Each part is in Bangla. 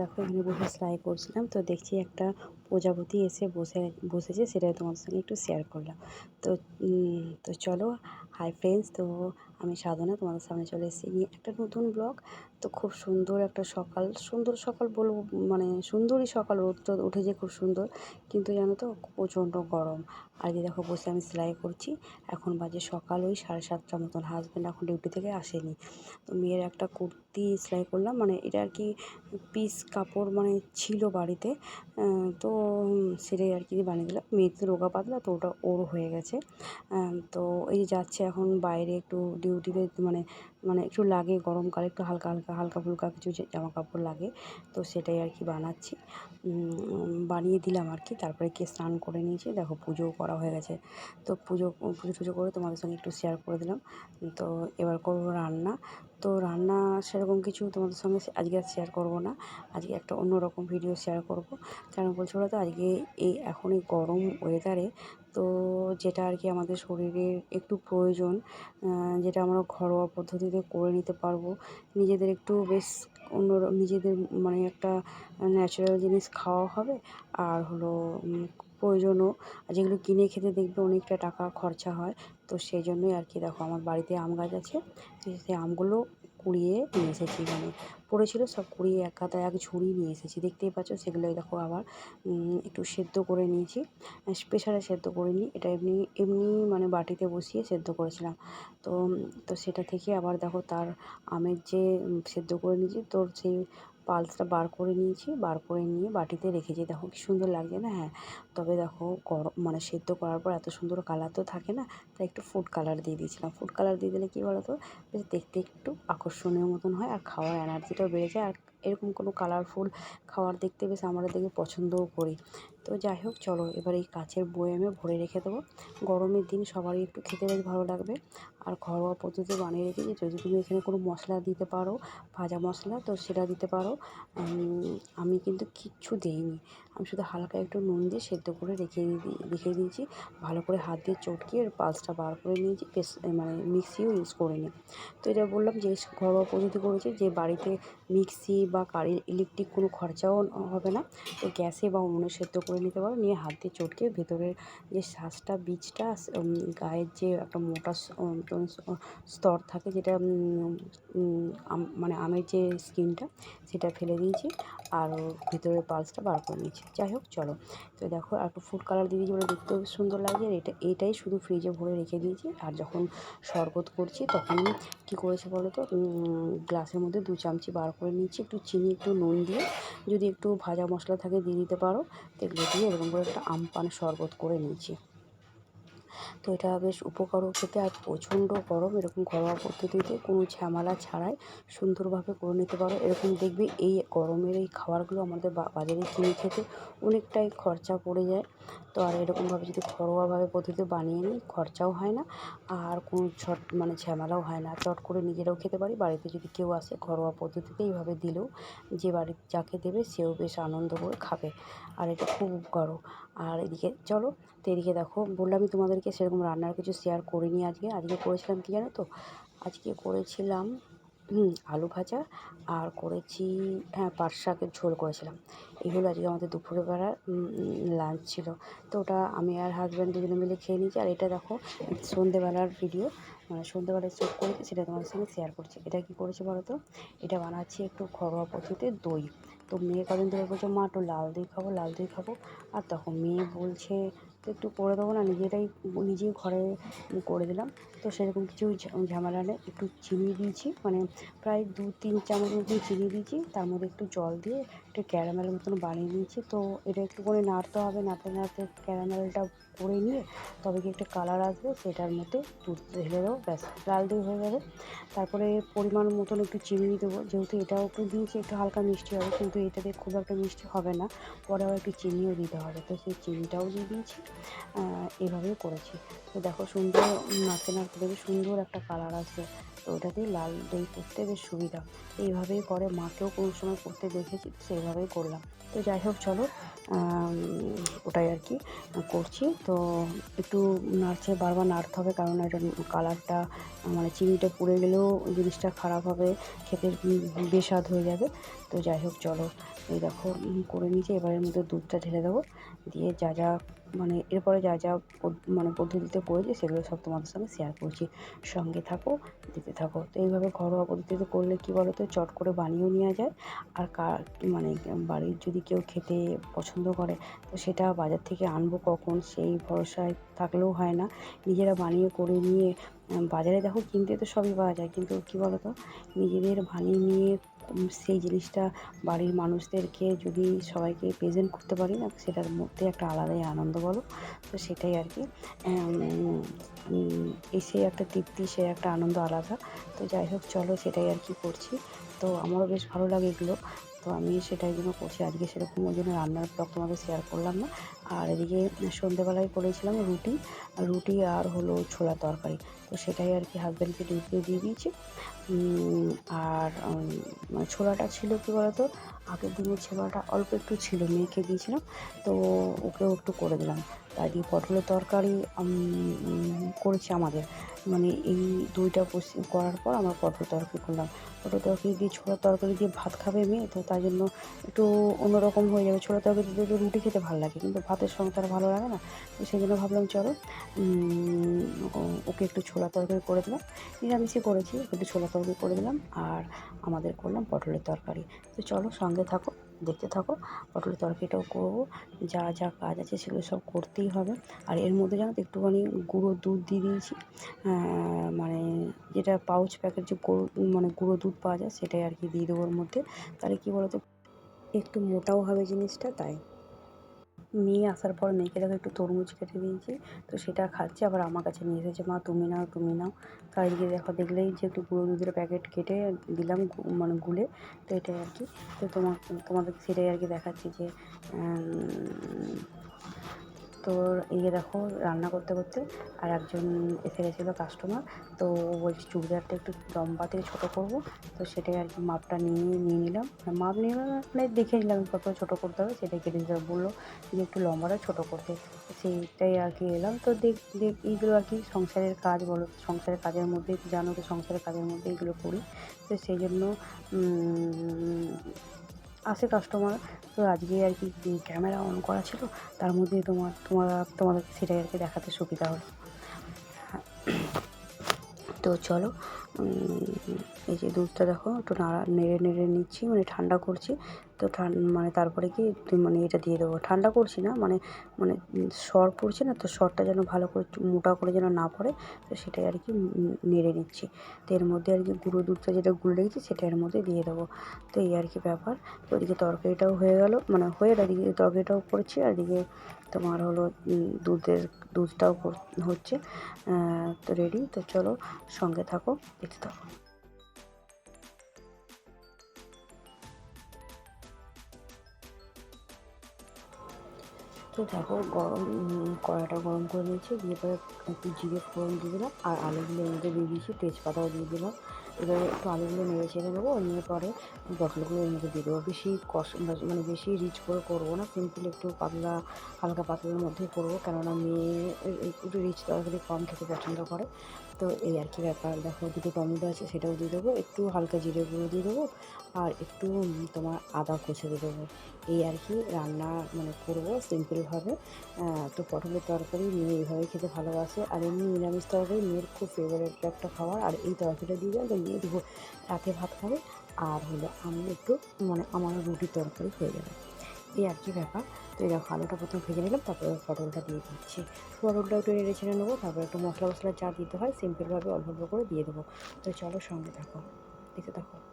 দেখো, এখানে বসে সেলাই করছিলাম। তো দেখছি একটা প্রজাপতি এসে বসে, বসেছে, সেটা তোমাদের সঙ্গে একটু শেয়ার করলাম। তো তো চলো হাই ফ্রেন্ডস তো আমি সাধনা তোমাদের সামনে চলে এসেছি। নিয়ে একটা নতুন ব্লগ তো খুব সুন্দর একটা সকাল। সুন্দর সকাল বলব মানে সুন্দরই সকাল রোদ টোদ উঠেছে খুব সুন্দর। কিন্তু জানো তো, প্রচণ্ড গরম। আজকে দেখো, বসে আমি সেলাই করছি। এখন বাজে সকাল ওই সাড়ে সাতটার মতন। হাজব্যান্ড এখন ডিউটি থেকে আসেনি। তো মেয়ের একটা কুর্তি সেলাই করলাম। মানে এটা আর কি পিস কাপড় মানে ছিল বাড়িতে। তো সেটাই আর কি বানিয়ে দিলাম। মেয়ে তো রোগা পাতলা, তো ওটা ওর হয়ে গেছে। তো এই যে যাচ্ছে এখন বাইরে একটু ডিউটিতে মানে মানে একটু লাগে গরমকালে, একটু হালকা হালকা হালকা ফুলকা কিছু জামা কাপড় লাগে। তো সেটাই আর কি বানাচ্ছি। বানিয়ে দিলাম আর কি। তারপরে কে স্নান করে নিয়েছি, দেখো পুজোও করা হয়ে গেছে। তো পুজো পুজো টুজো করে তোমাদের সঙ্গে একটু শেয়ার করে দিলাম। তো এবার করব রান্না। তো রান্না সেরকম কিছু তোমাদের সঙ্গে আজকে আর শেয়ার করব না। আজকে একটা অন্য রকম ভিডিও শেয়ার করব। কেন বলছো বলো তো আজকে এই এখন এই গরম ওয়েদারে তো যেটা আর কি আমাদের শরীরের একটু প্রয়োজন যেটা আমরা ঘরোয়া পদ্ধতিতে করে নিতে পারব। নিজেদের একটু বেশ অন্য নিজেদের মানে একটা ন্যাচারাল জিনিস খাওয়া হবে। আর হলো প্রয়োজনও। যেগুলো কিনে খেতে দেখবে অনেকটা টাকা খরচা হয়। তো সেই জন্যই আর কি দেখো আমার বাড়িতে আম গাছ আছে। সেই আমগুলো কুড়িয়ে নিয়ে এসেছি মানে পড়েছিল সব কুড়িয়ে এক গাদা এক ঝুড়ি নিয়ে এসেছি। দেখতেই পাচ্ছ সেগুলোই দেখো আবার একটু সেদ্ধ করে নিয়েছি। প্রেশারে সেদ্ধ করে নিই, এটা এমনি এমনি মানে বাটিতে বসিয়ে সেদ্ধ করেছিলাম। তো তো সেটা থেকে আবার দেখো তার আমের যে সেদ্ধ করে নিয়েছি, তোর সেই পালসটা বার করে নিয়েছি, বার করে নিয়ে বাটিতে রেখেছি দেখো কি সুন্দর লাগছে না হ্যাঁ। তবে দেখো গরম মানে সেদ্ধ করার পর এত সুন্দর কালার তো থাকে না, তাই একটু ফুড কালার দিয়ে দিয়েছিলাম। ফুড কালার দিয়ে দিলে কী বলো তো বেশ দেখতে একটু আকর্ষণীয় মতন হয় আর খাওয়ার এনার্জিটাও বেড়ে যায়। আর এরকম কোনো কালারফুল খাওয়ার দেখতে বেশ আমরা দেখে পছন্দও করি। তো যাই হোক, চলো এবার এই কাচের বয়ামে ভরে রেখে দেবো। গরমের দিন সবারই একটু খেতে বেশ ভালো লাগবে। আর ঘরোয়া পদ্ধতিতে বানিয়ে রেখেছি যদি তুমি এখানে কোনো মশলা দিতে পারো, ভাজা মশলা, তো সেটা দিতে পারো। আমি কিন্তু কিচ্ছু দিইনি। আমি শুধু হালকা একটু নুন দিয়ে সেদ্ধ করে রেখে রেখে দিয়েছি। ভালো করে হাত দিয়ে চটকিয়ে পালসটা বার করে নিয়েছি। মানে মিক্সিও ইউজ করিনি। তো এটা বললাম যে ঘরোয়া পদ্ধতি করেছি যে, বাড়িতে মিক্সি বা কারি, ইলেকট্রিক কোনো খরচাও হবে না। তো গ্যাসে বা উনুনে সেদ্ধ করে নিতে পারো। নিয়ে হাত দিয়ে চটকে ভেতরের যে শ্বাসটা, বীজটা গায়ের যে একটা মোটা স্তর থাকে যেটা মানে আমের যে স্কিনটা, সেটা ফেলে দিয়েছি আর ভেতরের পালসটা বার করে নিয়েছি। যাই হোক, চলো। তো দেখো, আর একটু ফুড কালার দিয়ে দিয়েছি বলে দেখতেও সুন্দর লাগছে। আর এটা, এটাই শুধু ফ্রিজে ভরে রেখে দিয়েছি। আর যখন শরবত করছি তখন কী করেছে বলো তো? গ্লাসের মধ্যে দু চামচি বার করে নিচ্ছি একটু চিনি, একটু নুন দিয়ে যদি একটু ভাজা মশলা থাকে দিয়ে দিতে পারো। তো এগুলো দিয়ে এরকম করে একটা আম পান শরবত করে নিয়েছি। তো এটা বেশ উপকারও খেতে আর প্রচণ্ড গরম, এরকম ঘরোয়া পদ্ধতিতে কোনো ঝামেলা ছাড়াই সুন্দরভাবে করে নিতে পারো। এরকম দেখবে এই গরমের এই খাবারগুলো আমাদের বাজারে কিনে খেতে অনেকটাই খরচা পড়ে যায়। তো আর এরকমভাবে যদি ঘরোয়াভাবে পদ্ধতিতে বানিয়ে নিই, খরচাও হয় না আর কোনো ছট মানে ঝামেলাও হয় না। চট করে নিজেরাও খেতে পারি, বাড়িতে যদি কেউ আসে ঘরোয়া পদ্ধতিতে এইভাবে দিলেও যে বাড়ির যাকে দেবে সেও বেশ আনন্দ করে খাবে আর এটা খুব উপকারও আর এদিকে চলো, তো এদিকে দেখো বললামই তোমাদেরকে সেরকম রান্নার কিছু শেয়ার করিনি আজকে। আজকে করেছিলাম কি জানো তো? আজকে করেছিলাম আলু ভাজা আর করেছি হ্যাঁ পাট শাকের ঝোল করেছিলাম। এগুলো আজকে আমাদের দুপুরে বেলার লাঞ্চ ছিল। তো ওটা আমি আর হাজব্যান্ড দুজনে মিলে খেয়ে নিয়েছি। আর এটা দেখো, সন্ধেবেলার ভিডিও মানে সন্ধেবেলায় শ্যুট করেছি, সেটা তোমাদের সঙ্গে শেয়ার করছি। এটা কী করেছি বলো তো? এটা বানাচ্ছি একটু ঘরোয়া পদ্ধতিতে দই। তো মেয়ে কদিন ধরে বলছে, মা, একটু লাল দই খাব, লাল দই খাব। আর তখন মেয়ে বলছে তো একটু করে দেবো না নিজেরাই নিজেই ঘরে করে দিলাম। তো সেরকম কিছু ঝামেলা নেই, একটু চিনি দিয়েছি মানে প্রায় দু তিন চামচ মতন চিনি দিয়েছি, তার মধ্যে একটু জল দিয়ে একটু ক্যারামেলের মতন বানিয়ে নিয়েছি। তো এটা একটু করে নাড়তে হবে, নাড়তে নাড়তে ক্যারামেলটা করে নিয়ে তবে কি একটা কালার আসবে, সেটার মধ্যে দুধ ঢেলে দেবো, ব্যাস, লাল দই হয়ে যাবে তারপরে পরিমাণ মতন একটু চিনি দেবো, যেহেতু এটাও একটু দিয়েছি, একটু হালকা মিষ্টি হবে, কিন্তু এটাতে খুব একটা মিষ্টি হবে না। পরে আবার একটু চিনিও দিতে হবে, তো সেই চিনিটাও দিয়ে দিয়েছি এভাবেই করেছি। তো দেখো সুন্দর, নাড়তে নাড়তে দেখবে সুন্দর একটা কালার আসবে। তো ওটা দিয়ে লাল দই করতে বেশ সুবিধা। এইভাবেই করে মাকেও কোনো সময় করতে দেখেছি সেইভাবেই করলাম। তো যাই হোক, চলো ওটাই আর কি করছি। তো একটু নাড়ছে, বারবার নাড়তে হবে কারণ এটা কালারটা মানে চিনিটা পুড়ে গেলেও জিনিসটা খারাপ হবে খেতে বেস্বাদ হয়ে যাবে। তো যাই হোক, চলো এই দেখো করে নিয়েছি। এবার এর মধ্যে দুধটা ঢেলে দেবো। দিয়ে যা যা মানে এরপরে যা যা মানে পদ্ধতিতে করেছি সেগুলো সব তোমাদের সঙ্গে শেয়ার করছি। সঙ্গে থাকো, দিতে থাকো। তো এইভাবে ঘরোয়া পদ্ধতিতে করলে কী বলো তো চট করে বানিয়েও নেওয়া যায়। আর কার মানে বাড়ির যদি কেউ খেতে পছন্দ করে। তো সেটা বাজার থেকে আনব কখন, সেই ভরসায় থাকলেও হয় না। নিজেরা বানিয়ে করে নিয়ে বাজারে দেখো কিনতে তো সবই পাওয়া যায়, কিন্তু কী বলো তো নিজেদের বানিয়ে নিয়ে সেই জিনিসটা বাড়ির মানুষদেরকে যদি সবাইকে প্রেজেন্ট করতে পারি না, সেটার মধ্যে একটা আলাদাই আনন্দ বলো? তো সেটাই আর কি। সেই একটা তৃপ্তি, সে একটা আনন্দ আলাদা। তো যাই হোক, চলো সেটাই আর কি করছি। তো আমারও বেশ ভালো লাগে এগুলো। তো আমি সেটাই জন্য করছি। আজকে সেরকম ওই জন্য রান্নার ব্লগ তোমাদের শেয়ার করলাম না। আর এদিকে সন্ধেবেলায় করেছিলাম রুটি। রুটি আর হলো ছোলা তরকারি। তো সেটাই আর কি হাজব্যান্ডকে ডিউটিতে দিয়ে দিয়েছি। আর ছোলাটা ছিল কী বলতো? আগের দিনের ছোলাটা অল্প একটু ছিল মেয়েকে দিয়েছিলাম। তো ওকেও একটু করে দিলাম। তাই দিয়ে পটলের তরকারি করেছি আমাদের। মানে এই দুইটা করার পর আমার পটল তরকারি করলাম। পটল তরকারি দিয়ে ছোলার তরকারি দিয়ে ভাত খাবে মেয়ে, তো তাই জন্য একটু অন্যরকম হয়ে যাবে। ছোলা তরকারি দিয়ে তো রুটি খেতে ভালো লাগে, কিন্তু ভাতের সঙ্গে তার ভালো লাগে না। তো সেই জন্য ভাবলাম চলো ওকে একটু ছোলা তরকারি করে দিলাম। নিরামিষই করেছি, একটু ছোলা তরকারি করে দিলাম, আর আমাদের করলাম পটলের তরকারি। তো চলো সঙ্গে থাকো। দেখতে থাকো, পটলের তরকারিটাও করব। যা যা কাজ আছে সেগুলো সব করতেই হবে। আর এর মধ্যে জানো তো একটুখানি গুঁড়ো দুধ দিয়ে দিয়েছি। মানে যেটা পাউচ প্যাকেট যে গরু মানে গুঁড়ো দুধ পাওয়া যায় সেটাই আর কি দিয়ে দেবো ওর মধ্যে। তাহলে কী বলো তো একটু মোটাও হবে জিনিসটা, তাই। মেয়ে আসার পর মেয়েকে দেখো একটু তরমুজ কেটে দিয়েছি। তো সেটা খাচ্ছে, আবার আমার কাছে নিয়ে এসেছে, মা, তুমি নাও তুমি নাও। আজকে দেখো, দেখলেই যে একটু গুঁড়ো দুধের প্যাকেট কেটে দিলাম মানে গুলে। তো এটাই আর কি। তো তোমার তোমাদের সেটাই আর কি দেখাচ্ছি যে তো এই যে দেখো, রান্না করতে করতে আর একজন এসে গেছিল কাস্টমার তো ও বলছে চুড়িদারটা একটু লম্বা থেকে ছোটো করব। তো সেটাই আর কি মাপটা নিয়ে নিয়ে নিলাম। মাপ নিয়ে মানে দেখে নিলাম কত ছোটো করতে হবে, সেটাই কেটে দিতে বলল যে একটু লম্বাটা ছোটো করতে। সেইটাই আর কি এলাম। তো দেখ দেখ, এইগুলো আর কি সংসারের কাজ বলো, সংসারের কাজের মধ্যে, জানো তো সংসারের কাজের মধ্যে এগুলো করি। তো সেই জন্য কাস্টমার তো আজকে আর কি ক্যামেরা অন করা ছিল, তার মধ্যে তোমার তোমার, তোমাদের সেটাই আর কি দেখাতে সুবিধা হলো। তো চলো এই যে দুধটা দেখো, একটু নাড়া, নেড়ে নেড়ে নিচ্ছি মানে ঠান্ডা করছি। তো মানে তারপরে কি মানে এটা দিয়ে দেবো। ঠান্ডা করছি না মানে মানে সর পড়ছে না, তো সরটা যেন ভালো করে মোটা করে যেন না পড়ে, তো সেটাই আর কি নেড়ে নিচ্ছি। তো এর মধ্যে আর কি গুঁড়ো দুধটা যেটা গুলে রেখেছি সেটা এর মধ্যে দিয়ে দেবো। তো এই আর কি ব্যাপার। তো ওইদিকে তরকারিটাও হয়ে গেল মানে হয়ে গেল, এদিকে তরকারিটাও করছি, আর এদিকে তোমার হলো দুধের, দুধটাও হচ্ছে তো রেডি তো চলো সঙ্গে থাকো, দেখতে থাকো। তো দেখো, গরম কড়াটা গরম করে নিয়েছি, দিয়ে পরে একটু জিরে ফোড়ন দিয়ে দিলাম, আর আলুগুলো এনে দিয়ে দিয়েছি তেজপাতাও দিয়ে দিলাম। এবার একটু আলুগুলো নেড়ে ছেড়ে দেবো নিয়ে পরে পটলগুলো এনে দিয়ে দেবো। বেশি কষ মানে বেশি রিচ করে করব না, সিম্পল একটু পাতলা, হালকা পাতলার মধ্যেই করব, কেননা মেয়ে একটু রিচ তরকারি কম খেতে পছন্দ করে। তো এই আর কি ব্যাপার। দেখো দুটো টমেটো আছে, সেটাও দিয়ে দেবো। একটু হালকা জিরে গুঁড়ো দিয়ে দেবো আর একটু তোমার আদা কুচে দিয়ে দেবো। এই আর কি রান্না মানে করব সিম্পলভাবে তো পটলের তরকারি মেয়ে এইভাবে খেতে ভালোবাসে। আর এমনি নিরামিষ তরকারি মেয়ের খুব ফেভারিট একটা খাবার। আর এই তরকারিটা দিয়ে দেয় তো মেয়ে রাতে ভাত খাবে। আর হলো আমি একটু মানে আমার রুটির তরকারি হয়ে যাবে। এই আর কি ব্যাপার? তো এই দেখো, আলুটা প্রথম ভেজে নিলাম, তারপরে পটলটা দিয়ে দিচ্ছি। পটলটা একটু নেড়ে ছেড়ে নেব, তারপরে একটু মশলা মশলা যা দিতে হয় সিম্পলভাবে অল্প অল্প করে দিয়ে দেবো। তো চলো সঙ্গে থাকো। দেখতে থাকো।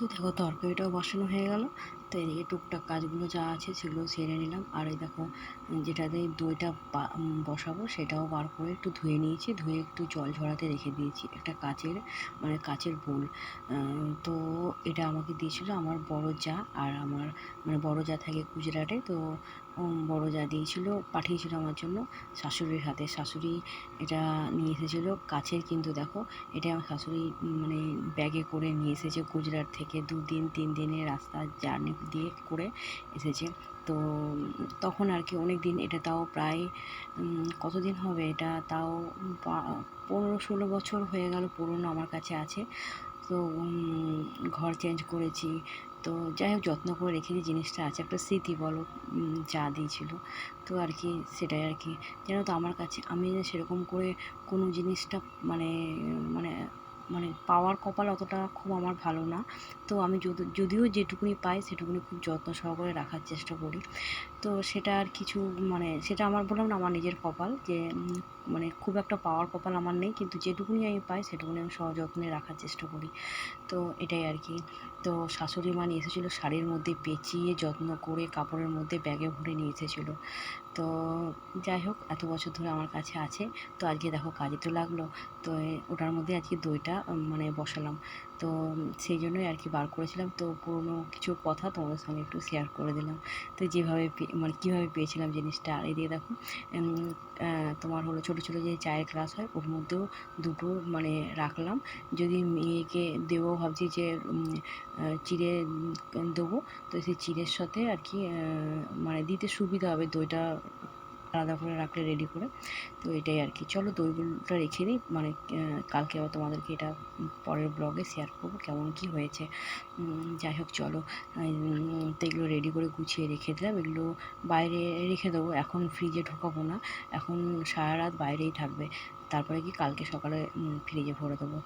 তো দেখো তরকারিটাও বসানো হয়ে গেল। তো এদিকে টুকটাক কাজগুলো যা আছে সেগুলো সেরে নিলাম। আর এই দেখো, যেটাতে দইটা বসাবো সেটাও বার করে একটু ধুয়ে নিয়েছি। ধুয়ে একটু জল ঝরাতে রেখে দিয়েছি একটা কাচের মানে কাচের বোল। তো এটা আমাকে দিয়েছিল আমার বড় যা আর আমার মানে বড় যা থাকে গুজরাটে। তো বড় যা দিয়েছিল, পাঠিয়েছিল আমার জন্য। শাশুড়ির হাতে। শাশুড়ি এটা নিয়ে এসেছিল। কাছের কিন্তু দেখো, এটা আমার শাশুড়ি মানে ব্যাগে করে নিয়ে এসেছে গুজরাট থেকে। দুদিন, তিন দিনের রাস্তা জার্নি দিয়ে করে এসেছে। তো, তখন আর কি অনেক দিন এটা তাও প্রায় কতদিন হবে এটা? তাও পনেরো, ষোলো বছর হয়ে গেল পুরনো আমার কাছে আছে। তো ঘর চেঞ্জ করেছি। তো যাই হোক, যত্ন করে রেখে রেখেছি জিনিসটা আছে, একটা স্মৃতি বলো যা দিয়েছিল। তো আর কি সেটাই আর কি। যেন তো আমার কাছে, আমি যে সেরকম করে কোনো জিনিসটা মানে মানে মানে পাওয়ার কপাল অতটা খুব আমার ভালো না। তো আমি যদি, যদিও যেটুকুনি পাই, সেটুকুনি খুব যত্ন সহকারে রাখার চেষ্টা করি। তো সেটা আর কিছু মানে সেটা আমার বললাম না, আমার নিজের কপাল যে মানে খুব একটা পাওয়ার কপাল আমার নেই, কিন্তু যেটুকুনি আমি পাই সেটুকুনি আমি সযত্নে রাখার চেষ্টা করি। তো এটাই আর কি। তো শাশুড়ি মা নিয়ে এসেছিল শাড়ির মধ্যে পেঁচিয়ে, যত্ন করে কাপড়ের মধ্যে ব্যাগে ভরে নিয়ে এসেছিল। তো যাই হোক, এত বছর ধরে আমার কাছে আছে। তো আজকে দেখো কাজে তো লাগল। তো ওটার মধ্যে আজকে দইটা মানে বসালাম। তো সেই জন্যই আর কি বার করেছিলাম। তো পুরোনো কিছু কথা তোমাদের সঙ্গে একটু শেয়ার করে দিলাম। তো যেভাবে মানে কীভাবে পেয়েছিলাম জিনিসটা? আর এদিকে দেখো তোমার হলো ছোটো ছোটো যে চায়ের গ্লাস হয়, ওর মধ্যেও দুটো মানে রাখলাম। যদি মেয়েকে দেবো ভাবছি যে চিড়ে দেবো, তো সেই চিড়ের সাথে আর কি মানে দিতে সুবিধা হবে দইটা আলাদা করে রাখলে রেডি করে। তো এটাই আর কি। চলো দইগুলোটা রেখে দিই। মানে কালকে আবার তোমাদেরকে এটা পরের ব্লগে শেয়ার করব কেমন কি হয়েছে। যাই হোক, চলো। তো এগুলো রেডি করে গুছিয়ে রেখে দিলাম। এগুলো বাইরে রেখে দেবো। এখন ফ্রিজে ঢোকাবো না। এখন সারা রাত বাইরেই থাকবে। তারপরে কি কালকে সকালে ফ্রিজে ভরে দেবো।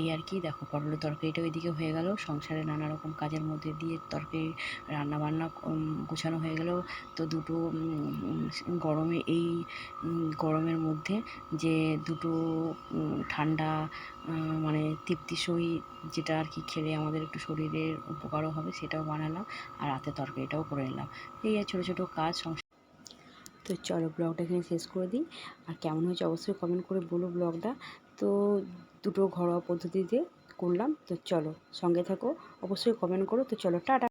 এই আর কি, দেখো পটলের তরকারিটা ওইদিকে হয়ে গেল। সংসারে নানা রকম কাজের মধ্যে দিয়ে তরকারি রান্না বান্না গোছানো হয়ে গেল। তো দুটো গরমে এই গরমের মধ্যে যে দুটো ঠান্ডা মানে তৃপ্তিসই যেটা আর কি খেলে আমাদের একটু শরীরের উপকারও হবে সেটাও বানালাম আর রাতে তরকারিটাও করে নিলাম। এই আর ছোটো ছোটো কাজ, সংসার তো চলো ব্লগটা এখানে শেষ করে দিই। আর কেমন হয়েছে অবশ্যই কমেন্ট করে বলো ব্লগটা। তো দুটো ঘরোয়া পদ্ধতিতে করলাম। তো চলো সঙ্গে থাকো, অবশ্যই কমেন্ট করো। তো চলো, টাটা।